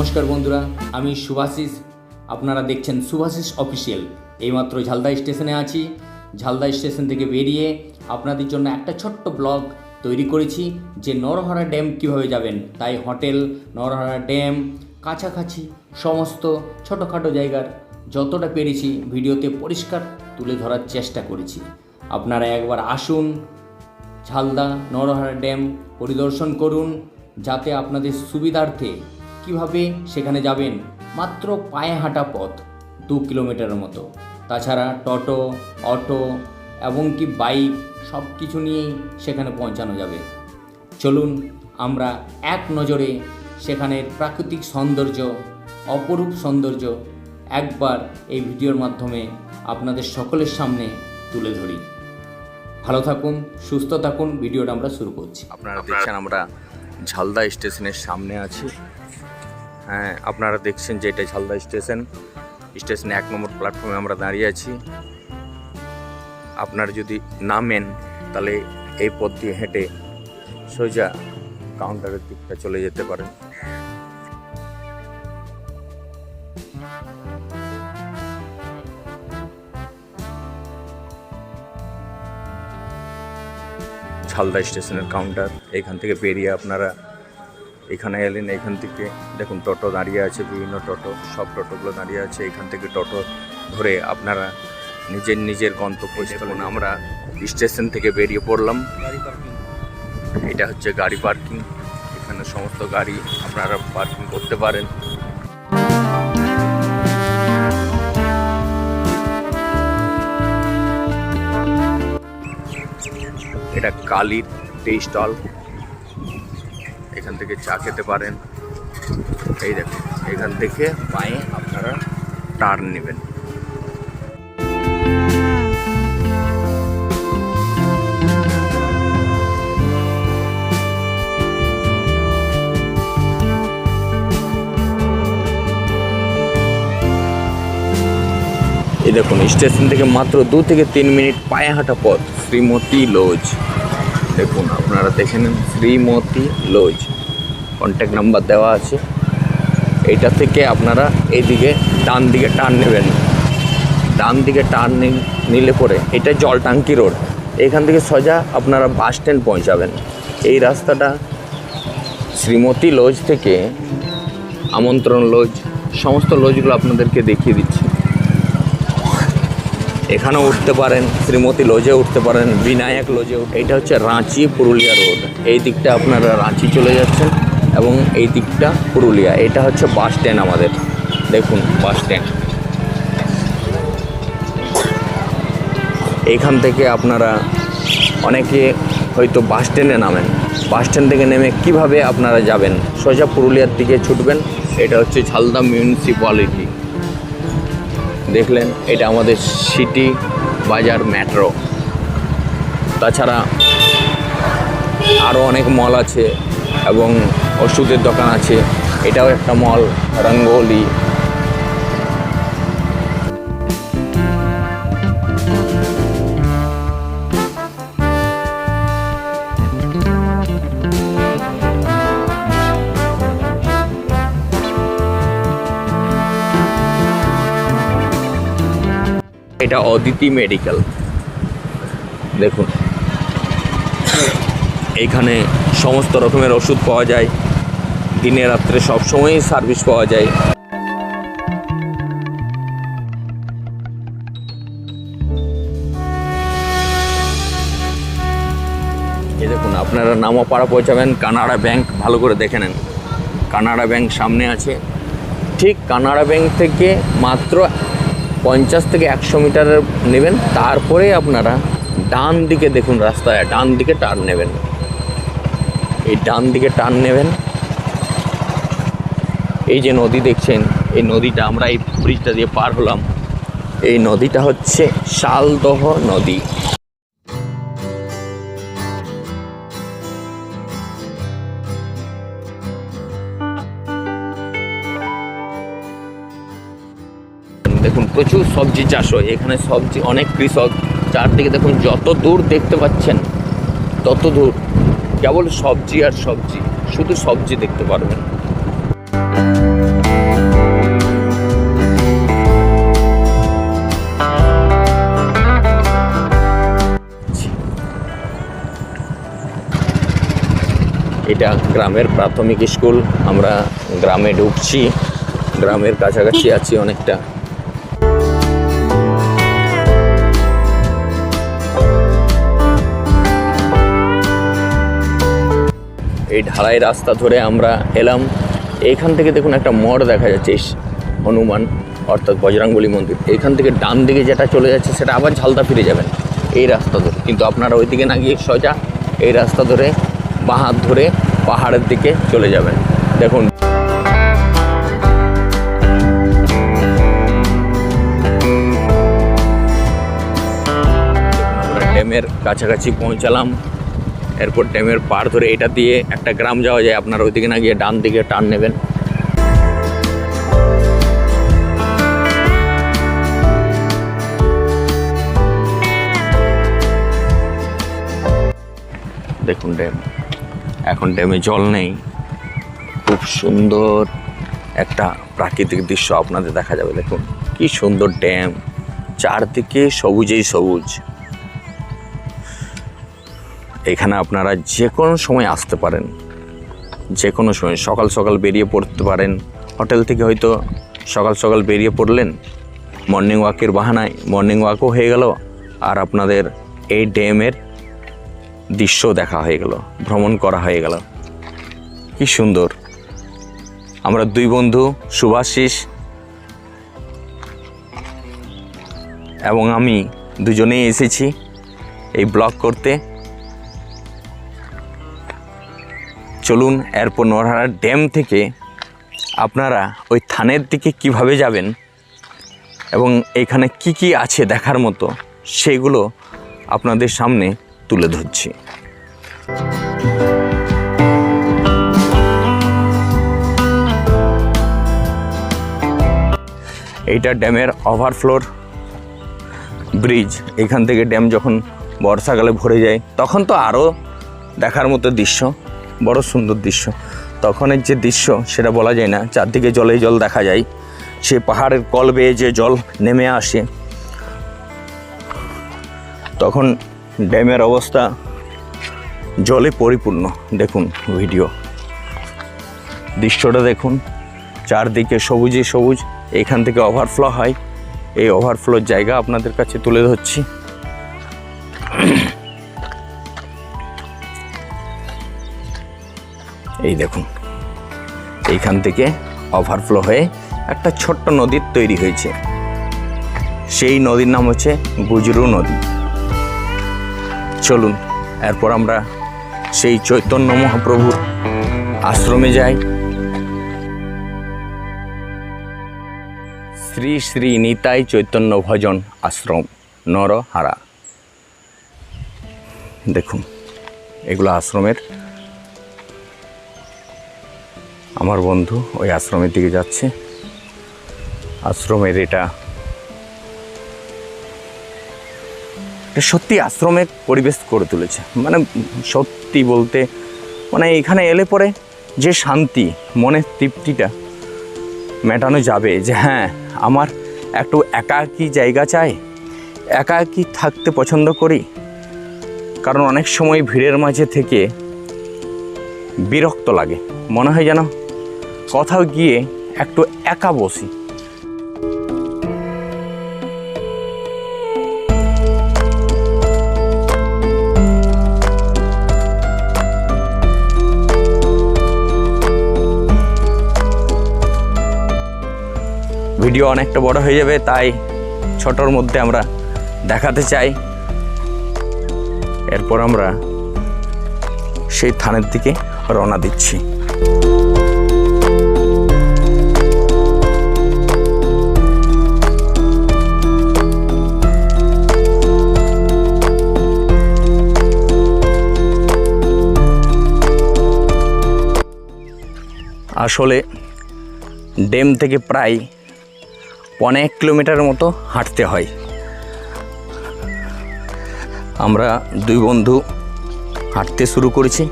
নমস্কার বন্ধুরা, আমি সুভাষিস। আপনারা দেখছেন সুভাষিস অফিসিয়াল। এইমাত্র ঝালদা স্টেশনে আছি। ঝালদা স্টেশন থেকে বেরিয়ে আপনাদের জন্য একটা ছোট্ট ব্লগ তৈরি করেছি যে নরহরা ড্যাম কীভাবে যাবেন। তাই হোটেল, নরহরা ড্যাম, কাছাকাছি সমস্ত ছোটোখাটো জায়গার যতটা পেরেছি ভিডিওতে পরিষ্কার তুলে ধরার চেষ্টা করেছি। আপনারা একবার আসুন, ঝালদা নরহারা ড্যাম পরিদর্শন করুন, যাতে আপনাদের সুবিধার্থে কীভাবে সেখানে যাবেন? মাত্র পায়ে হাঁটা পথ, দু কিলোমিটারের মতো। তাছাড়া টোটো, অটো এবং কি বাইক সব কিছু নিয়েই সেখানে পৌঁছানো যাবে। চলুন আমরা এক নজরে সেখানের প্রাকৃতিক সৌন্দর্য, অপরূপ সৌন্দর্য একবার এই ভিডিওর মাধ্যমে আপনাদের সকলের সামনে তুলে ধরি। ভালো থাকুন, সুস্থ থাকুন, ভিডিওটা আমরা শুরু করছি। আপনারা দেখছেন আমরা ঝালদা স্টেশনের সামনে আছি। আপনারা দেখছেন যে এটা ঝালদা স্টেশন। স্টেশনে এক নম্বর প্ল্যাটফর্মে আমরা দাঁড়িয়ে আছি। আপনারা যদি নামেন, তাহলে এই পথ দিয়ে হেঁটে সোজা কাউন্টারের দিকটা চলে যেতে পারেন। ঝালদা স্টেশনের কাউন্টার এখান থেকে বেরিয়ে আপনারা এখানে এলেন এখান থেকে দেখুন টোটো দাঁড়িয়ে আছে বিভিন্ন টোটো সব টোটোগুলো দাঁড়িয়ে আছে এখান থেকে টোটো ধরে আপনারা নিজের নিজের গন্তব্যস্থলে আমরা স্টেশন থেকে বেরিয়ে পড়লাম। এটা হচ্ছে গাড়ি পার্কিং। এখানে সমস্ত গাড়ি আপনারা পার্কিং করতে পারেন। এটা কালির টি স্টল এখান থেকে চা খেতে পারেন। এই দেখুন, এখান থেকে পায়ে আপনারা টার্ন নেবেন। এই দেখুন, স্টেশন থেকে মাত্র দু থেকে তিন মিনিট পায়ে হাঁটা পথ, শ্রীমতী লজ। দেখুন, আপনারা দেখে নেন, শ্রীমতী লজ। কন্ট্যাক্ট নাম্বার দেওয়া আছে। এইটা থেকে আপনারা এইদিকে ডান দিকে টার্ন নেবেন। ডান দিকে টার্ন নিলে পরে এটা জলটাঙ্কি রোড এখান থেকে সোজা আপনারা বাস স্ট্যান্ড পৌঁছাবেন। এই রাস্তাটা শ্রীমতী লজ থেকে আমন্ত্রণ লজ, সমস্ত লজগুলো আপনাদেরকে দেখিয়ে দিচ্ছি। এখানেও উঠতে পারেন, শ্রীমতী লজে উঠতে পারেন, বিনায়ক লজে এইটা হচ্ছে রাঁচি, পুরুলিয়া রোড। এই দিকটা আপনারা রাঁচি চলে যাচ্ছেন এবং এই দিকটা পুরুলিয়া। এটা হচ্ছে বাস স্ট্যান্ড আমাদের। দেখুন, বাস স্ট্যান্ড। এখান থেকে আপনারা অনেকে হয়তো বাস স্ট্যান্ডে নামেন। বাস স্ট্যান্ড থেকে নেমে কীভাবে আপনারা যাবেন? সোজা পুরুলিয়ার দিকে ছুটবেন। এটা হচ্ছে ঝালদা মিউনিসিপ্যালিটি দেখলেন, এটা আমাদের সিটি বাজার মেট্রো। তাছাড়া আরও অনেক মল আছে এবং ওষুধের দোকান আছে। এটাও একটা মল, রঙ্গোলি। এটা অদিতি মেডিকেল। দেখুন। এইখানে সমস্ত রকমের ওষুধ পাওয়া যায়। দিনে রাত্রে সবসময়ই সার্ভিস পাওয়া যায়। এই দেখুন, আপনারা নামাপাড়া পৌঁছাবেন, কানাড়া ব্যাংক ভালো করে দেখে নেন। কানাড়া ব্যাংক সামনে আছে। ঠিক কানাড়া ব্যাংক থেকে মাত্র পঞ্চাশ থেকে একশো মিটার নেবেন, তারপরে আপনারা ডান দিকে দেখুন রাস্তায়, ডান দিকে টার্ন নেবেন। এই ডান দিকে টার্ন নেবেন। এই যে নদী দেখছেন, এই নদীটা আমরা এই ব্রিজটা দিয়ে পার হলাম। এই নদীটা হচ্ছে শালদহ নদী। প্রচুর সবজি চাষ হয়। এখানে সবজি অনেক কৃষক। চারদিকে দেখুন যত দূর দেখতে পাচ্ছেন তত দূর। কেবল সবজি আর সবজি শুধু সবজি দেখতে পারবেন। এটা গ্রামের প্রাথমিক স্কুল। আমরা গ্রামে ঢুকছি। গ্রামের কাছাকাছি আছি অনেকটা। এই ঢালাই রাস্তা ধরে আমরা এলাম। এইখান থেকে দেখুন একটা মঠ দেখা যাচ্ছে হনুমান, অর্থাৎ বজরাঙ্গলি মন্দির। এইখান থেকে ডান দিকে যেটা চলে যাচ্ছে, সেটা আবার ঝালদা ফিরে যাবেন, এই রাস্তা ধরে। কিন্তু আপনারা ওইদিকে না গিয়ে সোজা এই রাস্তা ধরে, বাঁ ধরে পাহাড়ের দিকে চলে যাবেন। দেখুন। ড্যামের কাছাকাছি পৌঁছালাম। এরপর ড্যামের পার ধরে এটা দিয়ে একটা গ্রাম যাওয়া যায়। আপনার ওইদিকে না গিয়ে ডান দিকে টান নেবেন। দেখুন ড্যাম। এখন ড্যামে জল নেই। খুব সুন্দর একটা প্রাকৃতিক দৃশ্য আপনাদের দেখা যাবে। দেখুন, কি সুন্দর ড্যাম। চারদিকে সবুজেই সবুজ। এখানে আপনারা যে কোনো সময় আসতে পারেন। যে কোনো সময় সকাল সকাল বেরিয়ে পড়তে পারেন। হোটেল থেকে হয়তো সকাল সকাল বেরিয়ে পড়লেন। মর্নিং ওয়াকের বাহানায় মর্নিং ওয়াকও হয়ে গেল আর আপনাদের এই ড্যামের দৃশ্য দেখা হয়ে গেল, ভ্রমণ করা হয়ে গেল। কি সুন্দর। আমরা দুই বন্ধু, সুভাষিস এবং আমি দুজনেই এসেছি এই ব্লগ করতে। চলুন এরপর নরহারা ড্যাম থেকে আপনারা ওই থানের দিকে কীভাবে যাবেন এবং এখানে কি কি আছে দেখার মতো, সেগুলো আপনাদের সামনে তুলে ধরছি। এইটা ড্যামের ওভারফ্লোর ব্রিজ। এখান থেকে ড্যাম যখন বর্ষাকালে ভরে যায়, তখন তো আরও দেখার মতো দৃশ্য। বড় সুন্দর দৃশ্য। তখনের যে দৃশ্য, সেটা বলা যায় না। চারদিকে জলে জল দেখা যায়। সে পাহাড়ের কল বেয়ে যে জল নেমে আসে, তখন ড্যামের অবস্থা জলে পরিপূর্ণ। দেখুন ভিডিও। দৃশ্যটা দেখুন। চারদিকে সবুজে সবুজ, এখান থেকে ওভারফ্লো হয়। এই ওভারফ্লোর জায়গা আপনাদের কাছে তুলে ধরছি। এই দেখুন। এইখান থেকে ওভারফ্লো হয়ে একটা ছোট্ট নদীর তৈরি হয়েছে। সেই নদীর নাম হচ্ছে গুজরু নদী। চলুন, এরপর আমরা সেই চৈতন্য মহাপ্রভুর আশ্রমে যাই। শ্রী শ্রী নিতাই চৈতন্য ভজন আশ্রম, নরহারা। দেখুন, এগুলো আশ্রমের আমার বন্ধু ওই আশ্রমের দিকে যাচ্ছে। আশ্রমের এটা এটা সত্যি আশ্রমের পরিবেশ করে তুলেছে। মানে সত্যি বলতে মানে এখানে এলে পরে যে শান্তি মনের তৃপ্তিটা মেটানো যাবে যে হ্যাঁ আমার একটু একাকী জায়গা চাই, একাকী থাকতে পছন্দ করি। কারণ অনেক সময় ভিড়ের মাঝে থেকে বিরক্ত লাগে। মনে হয় যেন কোথাও গিয়ে একটু একা বসি। ভিডিও অনেকটা বড় হয়ে যাবে, তাই ছোটোর মধ্যে আমরা দেখাতে চাই। এরপর আমরা সেই থানের দিকে রওনা দিচ্ছি। আসলে ড্যাম থেকে প্রায় অনেক কিলোমিটারের মতো হাঁটতে হয়। আমরা দুই বন্ধু হাঁটতে শুরু করেছি।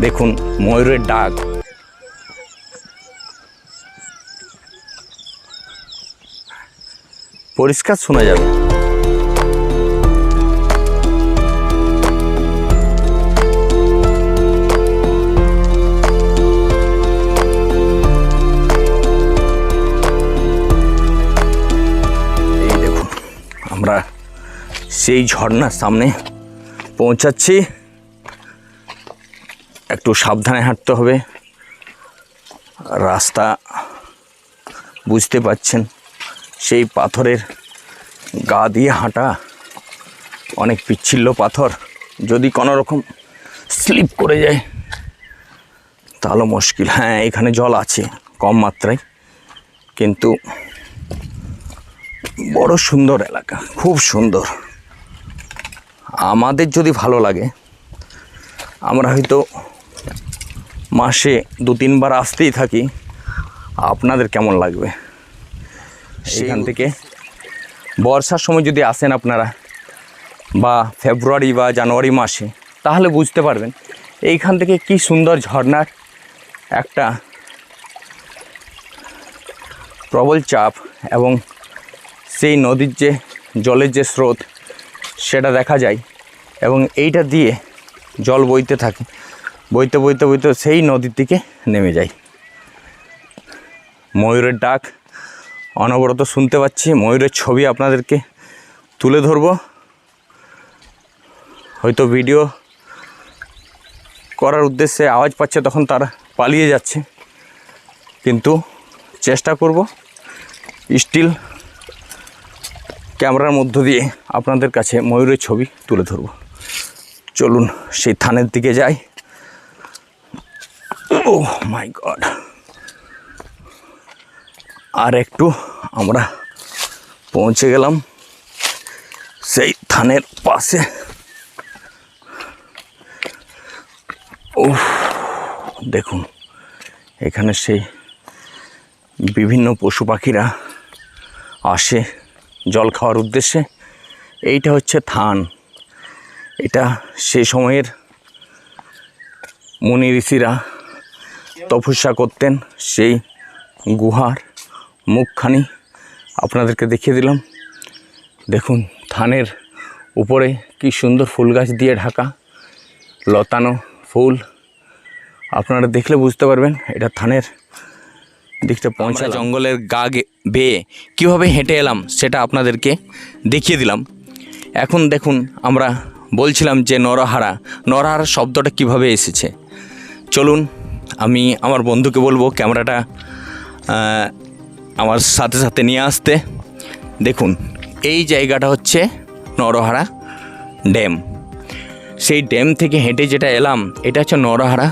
দেখুন, ময়ূরের ডাক। পরিষ্কার শোনা যাবে। সেই ঝর্ণার সামনে পৌঁছাচ্ছি। একটু সাবধানে হাঁটতে হবে। রাস্তা বুঝতে পাচ্ছেন, সেই পাথরের গা দিয়ে হাঁটা অনেক পিচ্ছিল্য পাথর। যদি কোনো রকম স্লিপ করে যায়, তাহলে মুশকিল। হ্যাঁ এখানে জল আছে কম মাত্রায়, কিন্তু বড় সুন্দর এলাকা, খুব সুন্দর। আমাদের যদি ভালো লাগে আমরা হয়তো মাসে দু তিনবার আসতেই থাকি। আপনাদের কেমন লাগবে? সেখান থেকে বর্ষার সময় যদি আসেন আপনারা বা ফেব্রুয়ারি বা জানুয়ারি মাসে তাহলে বুঝতে পারবেন এইখান থেকে কি সুন্দর ঝর্ণার একটা প্রবল চাপ এবং সেই নদীর যে জলের যে স্রোত সেটা দেখা যায়। এবং এইটা দিয়ে জল বইতে থাকে। বইতে বইতে বইতে সেই নদীর দিকে নেমে যায় ময়ূরের ডাক, অনবরত শুনতে পাচ্ছি। ময়ূরের ছবি আপনাদেরকে তুলে ধরব। হয়তো ভিডিও করার উদ্দেশ্যে আওয়াজ পাচ্ছে, তখন তারা পালিয়ে যাচ্ছে। কিন্তু চেষ্টা করব স্টিল ক্যামেরার মধ্য দিয়ে আপনাদের কাছে ময়ূরের ছবি তুলে ধরব। চলুন সেই থানের দিকে যাই। ও মাই গড আর একটু আমরা পৌঁছে গেলাম সেই থানের পাশে। ও দেখুন, এখানে সেই বিভিন্ন পশু পাখিরা আসে জল খাওয়ার উদ্দেশ্যে। এইটা হচ্ছে থান। এটা সে সময়ের মুনি ঋষিরা তপস্যা করতেন সেই গুহার মুখখানি আপনাদেরকে দেখিয়ে দিলাম। দেখুন থানের উপরে কি সুন্দর ফুল গাছ দিয়ে ঢাকা লতানো ফুল। আপনারা দেখলে বুঝতে পারবেন এটা থানের দিকটা পৌঁছা জঙ্গলের গা গে- বেয়ে কীভাবে হেঁটে এলাম সেটা আপনাদেরকে দেখিয়ে দিলাম। এখন দেখুন আমরা বলছিলাম যে নরহারা নরহারা শব্দটা কীভাবে এসেছে? চলুন, আমি আমার বন্ধুকে বলব ক্যামেরাটা আমার সাথে সাথে নিয়ে আসতে। দেখুন, এই জায়গাটা হচ্ছে নরহারা ড্যাম। সেই ড্যাম থেকে হেঁটে যেটা এলাম, এটা হচ্ছে নরহারা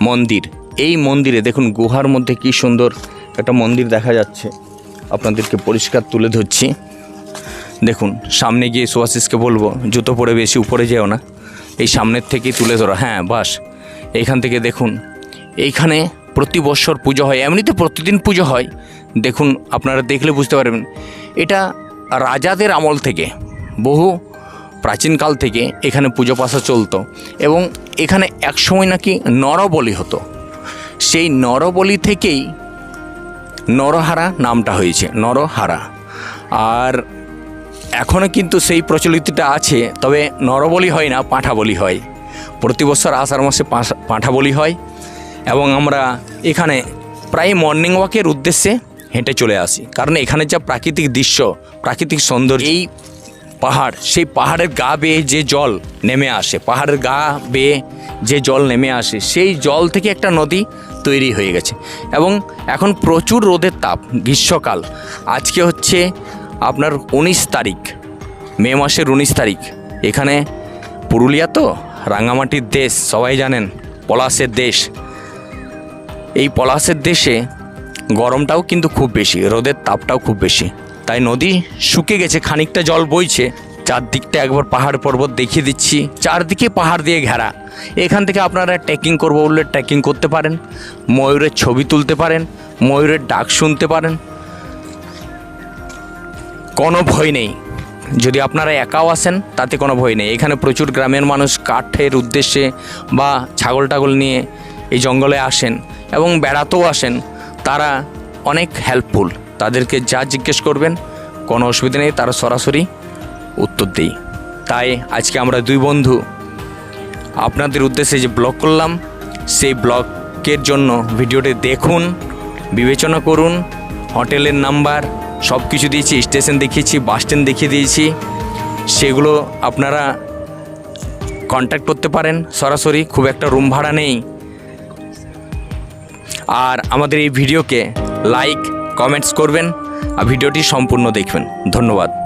মন্দির। এই মন্দিরে দেখুন, গুহার মধ্যে কি সুন্দর একটা মন্দির দেখা যাচ্ছে। আপনাদেরকে পরিষ্কার তুলে ধরছি। দেখুন, সামনে গিয়ে সুয়াশিসকে বলব, জুতো পরে বেশি উপরে যেও না। এই সামনের থেকেই তুলে ধরো। হ্যাঁ বাস। এইখান থেকে দেখুন, এইখানে প্রতি বছর পুজো হয়, এমনিতে প্রতিদিন পুজো হয়। দেখুন, আপনারা দেখলে বুঝতে পারবেন। এটা রাজাদের আমল থেকে, বহু প্রাচীনকাল থেকে এখানে পুজো পাশা চলতো এবং এখানে একসময় নাকি নরবলি হতো। সেই নরবলি থেকেই নরহারা নামটা হয়েছে, নরহারা। আর এখনও কিন্তু সেই প্রচলিতটা আছে, তবে নরবলি হয় না পাঁঠা বলি হয়। প্রতি বছর আষাঢ় মাসে পাঁঠা- বলি হয় এবং আমরা এখানে প্রায় মর্নিং ওয়াকের উদ্দেশ্যে হেঁটে চলে আসি। কারণ এখানে যা প্রাকৃতিক দৃশ্য, প্রাকৃতিক সৌন্দর্য, এই পাহাড়, সেই পাহাড়ের গা বেয়ে যে জল নেমে আসে, পাহাড়ের গা বেয়ে যে জল নেমে আসে, সেই জল থেকে একটা নদী তৈরি হয়ে গেছে। এবং এখন প্রচুর রোদের তাপ, গ্রীষ্মকাল। আজকে হচ্ছে আপনার উনিশ তারিখ, মে মাসের উনিশ তারিখ। এখানে পুরুলিয়া তো, রাঙামাটির দেশ, সবাই জানেন, পলাশের দেশ। এই পলাশের দেশে গরমটাও কিন্তু খুব বেশি, রোদের তাপটাও খুব বেশি। তাই নদী শুকে গেছে, খানিকটা জল বইছে। চারদিকটা একবার পাহাড় পর্বত দেখিয়ে দিচ্ছি। চারদিকে পাহাড় দিয়ে ঘেরা। এখান থেকে আপনারা ট্রেকিং করব বললে ট্রেকিং করতে পারেন। ময়ূরের ছবি তুলতে পারেন, ময়ূরের ডাক শুনতে পারেন। কোনো ভয় নেই। যদি আপনারা একাও আসেন, তাতে কোনো ভয় নেই। এখানে প্রচুর গ্রামের মানুষ কাঠের উদ্দেশ্যে বা ছাগল টাগল নিয়ে এই জঙ্গলে আসেন এবং বেড়াতেও আসেন। তারা অনেক হেল্পফুল তাদেরকে যা জিজ্ঞেস করবেন, কোনো অসুবিধা নেই। তারা সরাসরি উত্তর দেই। তাই আজকে আমরা দুই বন্ধু আপনাদের উদ্দেশ্যে যে ব্লগ করলাম, সেই ব্লগের জন্য ভিডিওটি দেখুন, বিবেচনা করুন, হোটেলের নাম্বার সব কিছু দিয়েছি, স্টেশন দেখিয়েছি বাস স্ট্যান্ড দেখিয়ে দিয়েছি। সেগুলো আপনারা কন্ট্যাক্ট করতে পারেন। সরাসরি খুব একটা রুম ভাড়া নেই। আর আমাদের এই ভিডিওকে লাইক কমেন্টস করবেন। আর ভিডিওটি সম্পূর্ণ দেখবেন। ধন্যবাদ।